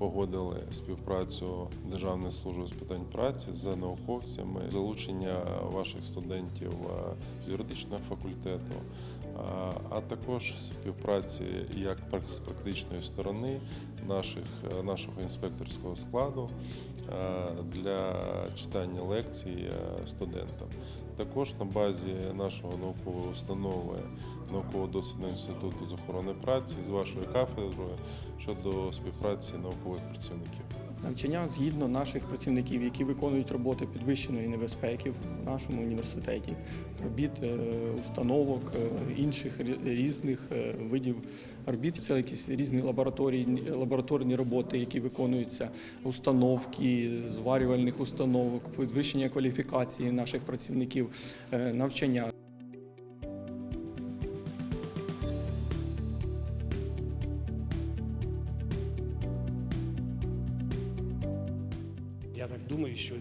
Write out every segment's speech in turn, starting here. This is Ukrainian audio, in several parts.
погодили співпрацю Державної служби з питань праці з науковцями, залучення ваших студентів е, з юридичного факультету, е, а також співпраці як з практичної сторони наших, е, нашого інспекторського складу для читання лекцій студентам. Також на базі нашого наукової установи науково-дослідного інституту з охорони праці з вашою кафедрою щодо співпраці наукових працівників. Навчання згідно наших працівників, які виконують роботи підвищеної небезпеки в нашому університеті, робіт е, установок, е, інших різних е, видів робіт. Це якісь різні лабораторії, лабораторні роботи, які виконуються, установки, зварювальних установок, підвищення кваліфікації наших працівників, навчання. Я так думаю, що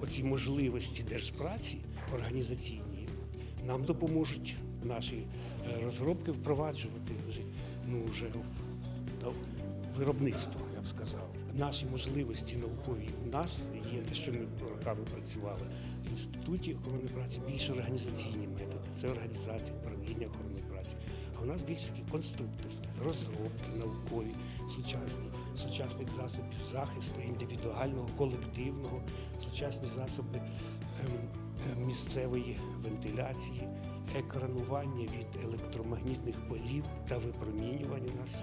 оці можливості держпраці організаційні нам допоможуть наші е, розробки впроваджувати вже, ну, вже в виробництво, я б сказав. Наші можливості наукові у нас є те, що ми роками працювали в інституті охорони праці, більш організаційні методи. Це організація, управління охорони праці. А у нас більш такі конструкторські, розробки наукові, сучасні, сучасних засобів захисту, індивідуального, колективного, сучасні засоби ем, ем, місцевої вентиляції, екранування від електромагнітних полів та випромінювання нас.